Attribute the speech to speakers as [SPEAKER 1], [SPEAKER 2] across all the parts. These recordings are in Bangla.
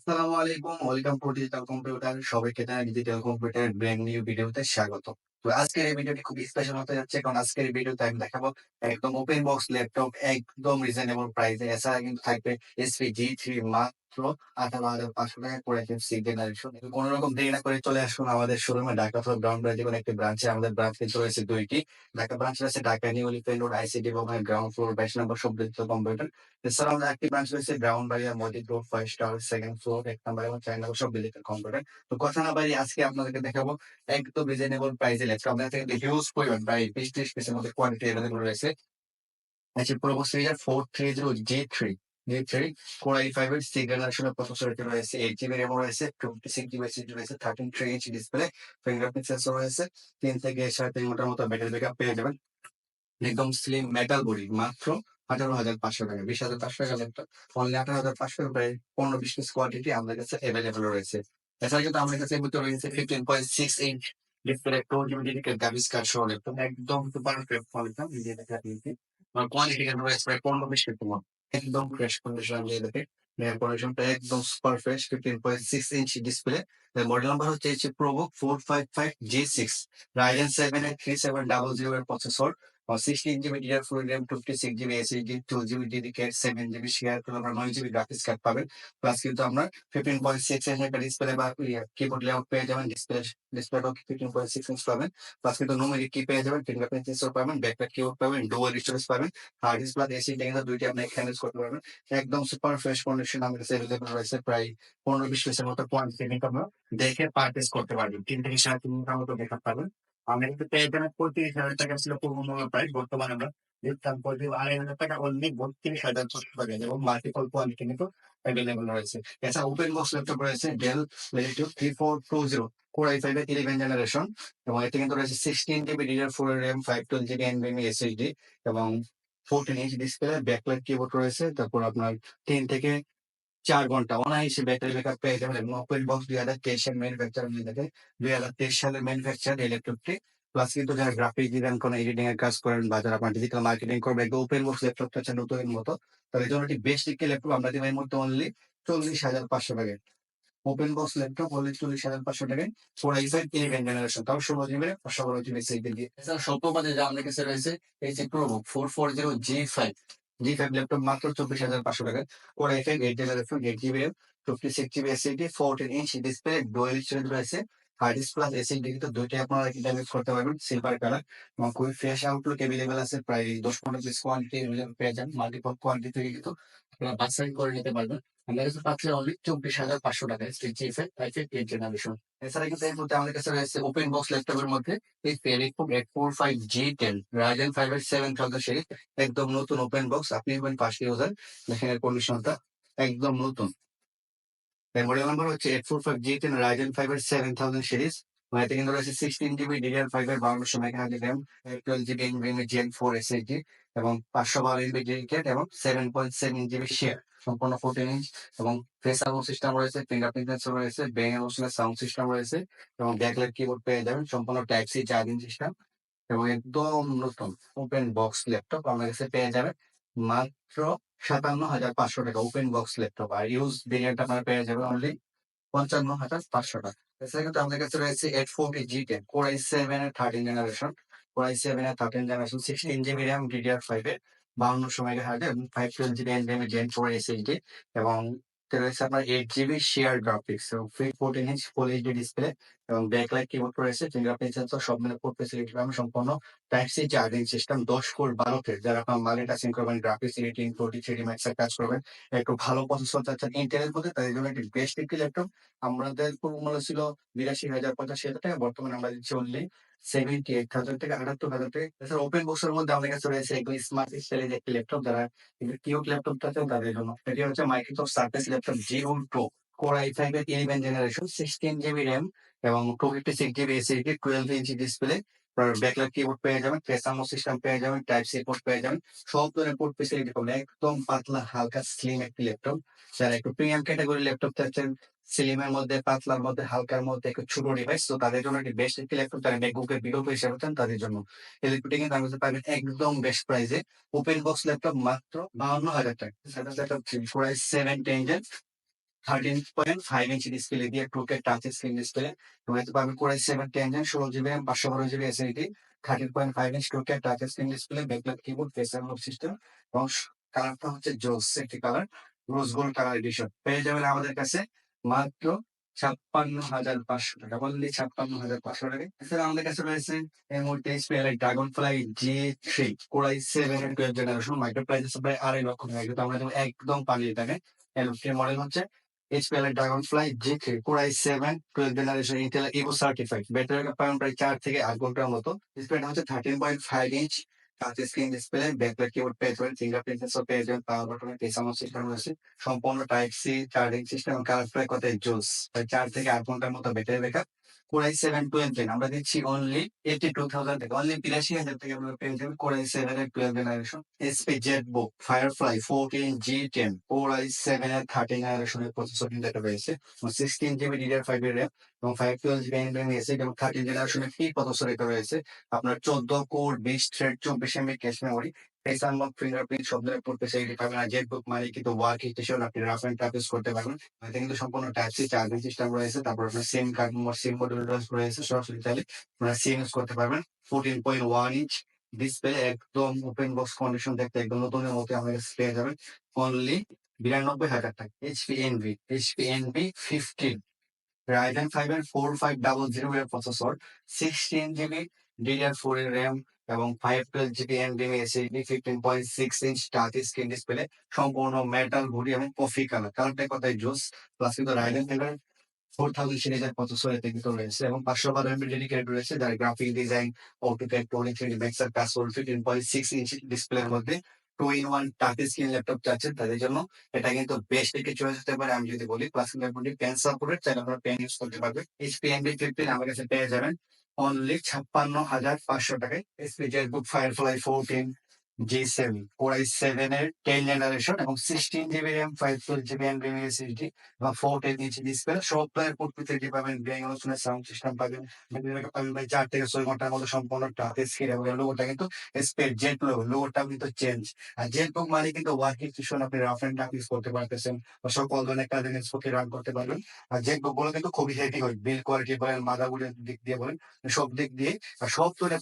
[SPEAKER 1] আসসালামু আলাইকুম, ওয়েলকাম টু ডিজিটাল কম্পিউটার সবাইকে জানাই ডিজিটাল কম্পিউটার ব্র্যান্ড নিউ ভিডিওতে স্বাগত। তো আজকের এই ভিডিওটি খুব স্পেশাল হতে যাচ্ছে, কারণ আজকের এই ভিডিওতে আমি দেখাবো একদম ওপেন বক্স ল্যাপটপ একদম রিজনেবল প্রাইসে এছাড়া কিন্তু থাকবে এসপি জি থ্রি মাত্র আঠারো হাজার পাঁচশো টাকা করে সি জেনারেশন কোনো দেরি না করে চলে আসুন আমাদের শোরুমে ঢাকা অথবা গ্রাউন্ড ব্রাঞ্চে কোনো একটি ব্রাঞ্চে আমাদের ব্রাঞ্চ কিন্তু রয়েছে দুইটি। ঢাকা ব্রাঞ্চ রয়েছে ঢাকা রোড আইসিডি ভবন গ্রাউন্ড ফ্লোর বাইশ নম্বর ডিজিটাল কম্পিউটার এছাড়া আমাদের একটি ব্রাঞ্চ রয়েছে গ্রাউন্ড বাড়িয়া Majid road five star second floor এক নাম্বার এবং চার সব ডিজিটাল কম্পিউটার তো কথা না আজকে আপনাদেরকে দেখাবো একদম রিজনেবল প্রাইসে ল্যাপটপ আপনাদের থেকে হিউজ পরিমাণ, প্রায় বিশ ত্রিশ পিসের মধ্যে কোয়ালিটি অ্যাভেলেবল রয়েছে। আছে ProBook four three zero G three three core i five এর সি জেনারেশনের প্রসেসরটি রয়েছে এইট জিবি র্যাম রয়েছে টোয়েন্টি সিক্স জিবি এসএসডি রয়েছে thirteen three inch display fingerprint sensor রয়েছে, তিন থেকে সাড়ে তিন ঘণ্টার মতো ব্যাটারি ব্যাকআপ পেয়ে যাবেন। একদম স্লিম মেটাল বডি মাত্র আঠারো হাজার পাঁচশো টাকা, বিশ হাজার পাঁচশো টাকা ল্যাপটপ। অনলি আঠারো হাজার পাঁচশো প্রায় পনেরো বিশ কোয়ান্টিটি আমাদের কাছে অ্যাভেলেবল রয়েছে। এছাড়া কিন্তু আমাদের কাছে মধ্যে রয়েছে fifteen point six inch display two GB dedicate graphics card সহ ল্যাপটপ। একদম সুপার কোয়ালিটি দিয়েছি আর কোয়ালিটি কিন্তু রয়েছে পনেরো বিশ পিস একদম ফ্রেশ কন্ডিশন দিয়ে দেখে কন্ডিশনটা একদম super fresh fifteen point six inch display model number হচ্ছে ProBook four five five G six Ryzen seven এর থ্রি সেভেন ডাবল জিরো এর processor GB DR full RAM fifty six GB SSD two GB dedicate seven GB share করে আমরা নয় জিবি গ্রাফিক্স কার্ড পাবেন। প্লাস কিন্তু আমরা ফিফটিন পয়েন্ট সিক্স ইঞ্চ একটা ডিসপ্লে বা কিবোর্ড লেআউট পেয়ে যাবেন ডিসপ্লে ডিসপ্লেটাও ফিফটিন পয়েন্ট সিক্স ইঞ্চ পাবেন। প্লাস কিন্তু নুমেরিক কি পেয়ে যাবেন ফিঙ্গারপ্রিন্ট সেন্সর পাবেন ব্যাকপ্যাক কিবোর্ড পাবেন ডুয়াল স্টোরেজ পাবেন হার্ড ডিস্ক প্লাস এসএসডি কিন্তু দুইটি আপনি এখানে করতে পারবেন। একদম সুপার ফ্রেশ কন্ডিশন আমাদের কাছে অ্যাভেলেবল রয়েছে, প্রায় পনেরো বিশ পিসের মতো কোয়ান্টিটি আমরা দেখে পারচেস করতে পারবেন। তিন থেকে সাড়ে তিন মতো দেখা পাবেন। আমরা কিন্তু পেয়ে পঁয়ত্রিশ হাজার টাকা ছিল পূর্বমূল্য প্রাইস বর্তমানে আমরা দিচ্ছিলাম পঁয়ত্রিশ, আড়াই হাজার টাকা অনলি বত্রিশ হাজার ছশো টাকা, এবং মাল্টিপল কোয়ালিটি কিন্তু অ্যাভেলেবল রয়েছে। এছাড়া ওপেন বক্স ল্যাপটপ রয়েছে Dell Latitude three four two zero core i five eleven generation এবং এতে কিন্তু রয়েছে sixteen GB DDR four RAM five twelve GB NVMe SSD এবং fourteen inch display backlight keyboard রয়েছে, তারপর আপনার তিন থেকে চার ঘণ্টা। অনায়াসে ব্যাটারি ব্যাকআপ পেয়ে যাবেন এবং বক্স দুই হাজার তেইশ সালের ম্যানুফ্যাকচার নিয়ে থাকে দুই হাজার তেইশ সালের ম্যানুফ্যাকচার এই ল্যাপটপটি প্লাস কিন্তু যারা গ্রাফিক ডিজাইন করেন এডিটিং এর কাজ করেন বা যারা আপনার ডিজিটাল মার্কেটিং একদম ওপেন বক্স ল্যাপটপটা হচ্ছে নতুনের মতো। তাদের জন্য একটি বেস্ট একটি ল্যাপটপ আমরা এই মুহূর্তে অনলি চল্লিশ হাজার পাঁচশো টাকা ওপেন বক্স ল্যাপটপ অনলি চল্লিশ হাজার পাঁচশো টাকায়। Four i five eleven generation তাও ষোলো জিবি ষোলো জিবি সেইটি দিয়ে। এছাড়া স্বল্প বাজে যা আমাদের কাছে রয়েছে, এই যে ProBook four four zero G five G five laptop মাত্র চব্বিশ হাজার পাঁচশো টাকা। Core F eight generation eight GB fifty six GB SSD fourteen inch display dual storage রয়েছে। হার্ড ডিস্ক প্লাস এসএসডি কিন্তু দুইটাই আপনারা ইন্টারনেট করতে পারবেন সিলভার কালার এবং খুবই ফ্রেশ আউটলুক অ্যাভেলেবেল আছে, প্রায় দশ পনেরো পিস কোয়ান্টিটি পেয়ে যান মাল্টিপল কোয়ান্টিটি থেকে কিন্তু আপনারা বাছাই করে নিতে পারবেন। চব্বিশ হাজার পাঁচশো জি এই মুহূর্তে আমাদের কাছে রয়েছে ওপেন বক্স মধ্যে এই four five G ten five এর সেভেন থাউজেন্ড একদম নতুন ওপেন বক্স আপনি ফার্স্ট ইউজার দেখেন এর কন্ডিশনটা একদম নতুন। এর মডেল নাম্বার হচ্ছে eight four five G ten Ryzen five এর সেভেন থাউজেন্ড সিরিজ এতে কিন্তু রয়েছে সিক্সটিন জিবি ডিডিআর ফাইভ এর বারোশো megahertz RAM twelve GB gen four SSD এবং পাঁচশো বারো এমবি ডেডিকেট এবং seven point seven GB share সম্পূর্ণ ফোরটিন ইঞ্চ এবং ফেস সাউন্ড সিস্টেম রয়েছে ফিঙ্গারপ্রিন্ট সেন্সর রয়েছে ব্যাং ইমোশনাল সাউন্ড সিস্টেম রয়েছে এবং ব্যাকলাইট কিবোর্ড পেয়ে যাবেন, সম্পূর্ণ টাইপ সি চার্জিং সিস্টেম এবং একদম নতুন ওপেন বক্স ল্যাপটপ আপনার কাছে পেয়ে যাবেন, মাত্র সাতান্ন হাজার পাঁচশো টাকা ওপেন বক্স ল্যাপটপ আর ইউজ ভেরিয়েন্ট আপনারা পেয়ে যাবেন অনলি পঞ্চান্ন হাজার পাঁচশো টাকা। এছাড়া কিন্তু আমাদের কাছে রয়েছে eight forty G ten core i seven এর thirteen generation core i seven এর thirteen generation sixteen GB RAM DDR five এর বাউন্ন সময় হার্ড এবং ফাইভ জেন ফোর এবং আপনার eight GB share graphics free fourteen inch display এবং ব্যাকলাইট কিবোর্ড রয়েছে ফিঙ্গারপ্রিন্ট সেন্সর সব মিলে পোর্ট ফেসিলিটি পাবেন। সম্পূর্ণ টাইপ সি চার্জিং সিস্টেম দশ কোর বারোতে যারা আপনার করবেন গ্রাফিক্স এডিটিং টোটি থ্রি ম্যাক্স এর কাজ করবেন, একটু ভালো প্রসেসর চাচ্ছেন। ইন্টেলের মধ্যে তাদের জন্য একটি বেস্ট একটি ল্যাপটপ আমাদের পূর্ব মূল্য ছিল বিরাশি হাজার পঁচাশি হাজার টাকা। বর্তমানে আমরা দিচ্ছি সেভেন্টি এইট থাউজেন্ড থেকে আটাত্তর হাজার থেকে এছাড়া ওপেন বক্সের মধ্যে আমাদের কাছে রয়েছে একদম স্মার্ট স্টাইলের একটি ল্যাপটপ যারা কিন্তু কিউট ল্যাপটপ চাচ্ছেন তাদের জন্য। এটি হচ্ছে মাইক্রোসফট সার্ফেস ল্যাপটপ জি ওন প্রো কোর আই ফাইভ এর eleven generation sixteen GB RAM এবং two fifty six GB SSD twelve inch display backlight keyboard পেয়ে যাবেন ফেসামো সিস্টেম পেয়ে যাবেন টাইপ সি পোর্ট পেয়ে যাবেন, সব ধরনের পোর্ট ফেসিলিটি পাবেন, একদম পাতলা, হালকা স্লিম একটি ল্যাপটপ যারা একটু প্রিমিয়াম ক্যাটাগরি ল্যাপটপ চাচ্ছেন স্লিমের মধ্যে, পাতলার মধ্যে, হালকার মধ্যে, একটু ছোট ডিভাইস তো তাদের জন্য একটি বেস্ট একটি ল্যাপটপ তারা ম্যাকবুকের বিকল্প হিসেবে চান তাদের জন্য। এই ল্যাপটপটি কিন্তু পাবেন একদম বেস্ট প্রাইসে ওপেন বক্স ল্যাপটপ মাত্র বাউন্ন হাজার টাকা। Laptop four seven ten thirteen point five inch display দিয়ে two K touch screen display পাবেন সেভেন টেন জেন ষোলো জিবি পাঁচশো বারো GB thirteen point five inch two K touch screen display backlight keyboard face unlock system এবং কালারটা হচ্ছে জোস একটি colour rose gold colour edition পেয়ে যাবেন আমাদের কাছে মাত্র ছাপ্পান্ন হাজার পাঁচশো টাকা। বললি ছাপ্পান্ন হাজার পাঁচশো টাকা। এছাড়া আমাদের কাছে রয়েছে এই মুহূর্তে Dragonfly G three core i seven এর টুয়েলভ জেনারেশন মাইক্রো প্রাইস প্রায় আড়াই লক্ষ টাকা। কিন্তু আমরা একদম টাকা এলফটির মডেল হচ্ছে seven twelve generation Intel Evo প্রায় চার থেকে আট ঘণ্টার মতো। ডিসপ্লেটা হচ্ছে thirteen point five inch touch screen display backlight keyboard পেয়ে যাবেন ফিঙ্গারপ্রিন্ট সেন্সর পেয়ে যাবেন পাওয়ার এই সমস্ত সিস্টেম রয়েছে। সম্পূর্ণ type C charging system colour প্রায় কত জোস প্রায় চার থেকে আট ঘণ্টার মতো battery backup core i seven twelve gen আমরা দিচ্ছি অনলি এইটি টু থাউজেন্ড থেকে অনলি বিরাশি হাজার থেকে আপনারা পেয়ে যাবেন কোরাই সেভেন এর twelve generation SP jet book Firefly fourteen G ten core i seven এর থার্টিন জেনারেশনের প্রসেসর এটা রয়েছে সিক্সটিন জিবি ডিডিআর ফাইভ এর র্যাম এবং ফাইভ টুয়েলভ জিবি এনবিএম এসে এবং থার্টিন জেনারেশনের কি প্রসেসর এটা রয়েছে, আপনার চোদ্দ কোর বিশ থ্রেড চব্বিশ MB cache memory face unlock fingerprint সব ধরনের পড়তে সেইটি পাবেন আর জেট মানে কিন্তু ওয়ার্ক হিসেবে আপনি রাফ এন্ড টাফ করতে পারবেন। এতে কিন্তু সম্পূর্ণ টাইপ সি চার্জিং সিস্টেম রয়েছে, তারপর আপনার সিম কার্ড সিম মডেল রয়েছে, সরাসরি চাইলে আপনারা সিম ইউজ করতে পারবেন। Fourteen point one inch display একদম ওপেন বক্স কন্ডিশন দেখতে একদম নতুনের মতো আমাদের কাছে পেয়ে যাবেন। অনলি বিরানব্বই হাজার টাকা। HP Envy HP Envy fifteen Ryzen five এর ফোর ফাইভ ডাবল জিরো এর processor sixteen GB DDR four এর র্যাম এবং five twelve GB NDM SSD fifteen point six inch touch screen display সম্পূর্ণ মেটাল ঘড়ি এবং কফি কালার কালারটা কথায় জোস প্লাস কিন্তু রাইজেন ফাইভ ফোর থাউজেন্ড সিরিজের প্রসেসর এতে কিন্তু রয়েছে এবং পাঁচশো বারো এমবি ডেডিকেটেড রয়েছে যার গ্রাফিক ডিজাইন অটোক্যাড টোনি three ম্যাক্সার password fifteen point six inch ডিসপ্লের মধ্যে two in one touch screen laptop চাচ্ছেন তাদের জন্য। এটা কিন্তু বেস্ট একটি চয়েস হতে পারে আমি যদি বলি। প্লাস কিন্তু পেন সাপোর্টেড চাইলে আপনারা পেন ইউজ করতে পারবেন। এইচপি এমবি ফিফটিন আমার কাছে পেয়ে যাবেন। অনলি ছাপ্পান্ন হাজার পাঁচশো টাকায় SP jetbook Firefly fourteen G seven seven এর টেন জেনারেশন এবং sixteen GB RAM five twelve GB SSD এবং ফোর টেন ইঞ্চি ডিসপ্লে সব প্লেয়ার পোর্ট ফিচারটি পাবেন অনুষ্ঠানের সাউন্ড সিস্টেম পাবেন। ভাই চার থেকে ছয় ঘণ্টার মধ্যে সম্পূর্ণ স্ক্রিন এবং লোগোটা কিন্তু স্পেড জেট কিন্তু চেঞ্জ আর জেট মানে কিন্তু আপনি রাফ এন্ড ইউজ করতে পারতেছেন বা সকল ধরনের কাজে রান করতে পারবেন। আর জেট বুকগুলো কিন্তু খুবই হেভি হয় বিল কোয়ালিটি বলেন মাদারবোর্ডের দিক দিয়ে বলেন, সব দিক দিয়ে। সব ধরনের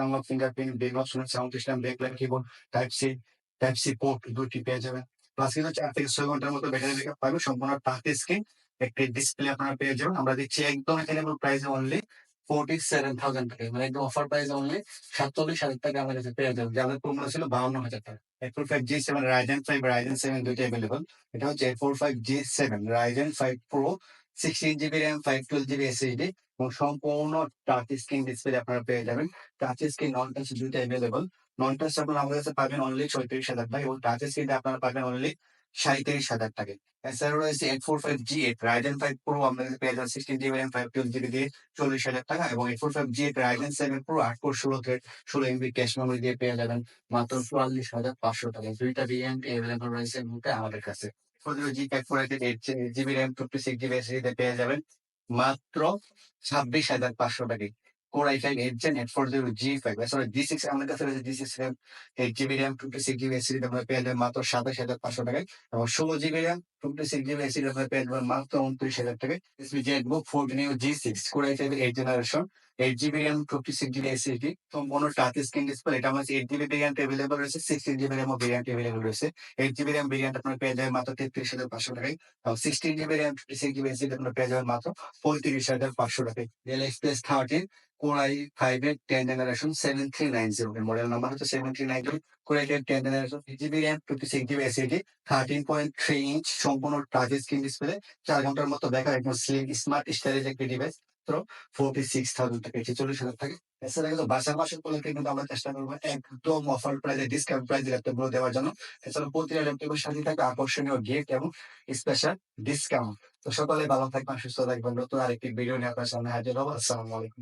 [SPEAKER 1] unlock fingerprint option sound system backlight keyboard type C type C port দুটি পেয়ে যাবেন। প্লাস কিন্তু চার থেকে ছয় ঘণ্টার মতো ব্যাটারি ব্যাকআপ পাবেন। সম্পূর্ণ টাচ স্ক্রিন একটি ডিসপ্লে আপনারা পেয়ে যাবেন। আমরা দিচ্ছি একদম রিজনেবল প্রাইসে অনলি সেভেন থাউজেন্ড টাকা মানে একদম অফার প্রাইস অনলি সাতচল্লিশ হাজার টাকা আমাদের কাছে পেয়ে যাবেন। যাদের প্রোমো ছিল বাউন্ন হাজার টাকা। Four five G seven Ryzen five Ryzen seven দুইটা অ্যাভেলেবল এটা হচ্ছে four five G seven Ryzen five pro sixteen GB RAM five twelve GB SSD এবং সম্পূর্ণ টাচ স্ক্রিন ডিসপ্লে আপনারা পেয়ে যাবেন। টাচ স্ক্রিন নন টাচ দুইটা অ্যাভেলেবল নন টাচ আপনারা আমাদের কাছে পাবেন অনলি ছয়ত্রিশ হাজার টাকা এবং টাচ স্ক্রিনটা আপনারা পাবেন অনলি সাঁত্রিশ হাজার টাকা এছাড়া রয়েছে eight four five G eight Ryzen five pro আমাদের পেয়ে যাচ্ছে sixteen GB RAM five twelve GB দিয়ে চল্লিশ হাজার টাকা এবং eight four five G eight Ryzen seven pro আট কোর ষোলো থ্রেড ষোলো এমবি ক্যাশ মেমোরি দিয়ে পেয়ে যাবেন। মাত্র চুয়াল্লিশ হাজার পাঁচশো টাকা দুইটা ভেরিয়েন্ট এভেলেবল রয়েছে আমাদের কাছে। এসএসডি মাত্র ছাব্বিশ হাজার পাঁচশো টাকা। Core eight gen four zero G five G six আমাদের কাছে রয়েছে eight GB RAM fifty six GB SSD আমরা পেয়ে মাত্র সাতাশ পাঁচশো টাকায়। ষোলো GB RAM fifty six GB মাত্র উনত্রিশ হাজার টাকায়। SB four G six core five eight generation eight GB RAM fifty six GB SSD সম্পূর্ণ টাচ স্ক্রিন ডিসপ্লে এটা আমাদের এইট জিবি ভেরিয়েন্ট অ্যাভেলেবল রয়েছে sixteen GB RAM variant available রয়েছে। এইট জিবি র্যাম ভেরিয়েন্ট আপনার পেয়ে যাবেন মাত্র তেত্রিশ হাজার পাঁচশো টাকায়। এবং sixteen GB RAM fifty six GB SSD আপনার পেয়ে যাবেন মাত্র পঁয়ত্রিশ হাজার পাঁচশো টাকায়। Dell express thirteen core i five এর ten generation seven three nine zero model number হচ্ছে seven three nine zero core i five ten generation GB RAM fifty six GB SSD thirteen point three inch সম্পূর্ণ টাচ স্ক্রিন ডিসপ্লে চার ঘণ্টার মতো দেখা একদম স্লিম স্মার্ট স্টাইলিশ একটি ডিভাইস মাত্র ফোরটি সিক্স থাউজেন্ড থেকে ছেচল্লিশ হাজার থাকে। এছাড়া কিন্তু বাসা মাসের উপলক্ষে কিন্তু আমরা চেষ্টা করব একদম অফার প্রাইজে ডিসকাউন্ট প্রাইসে ল্যাপটপ দেওয়ার জন্য। এছাড়া প্রতিটা ল্যাপটপের সাথে থাকবে আকর্ষণীয় গিফট এবং স্পেশাল ডিসকাউন্ট তো সকলে ভালো থাকবেন, সুস্থ থাকবেন। নতুন আরেকটি ভিডিও নিয়ে আপনার সামনে হাজির হব। আসসালামু আলাইকুম।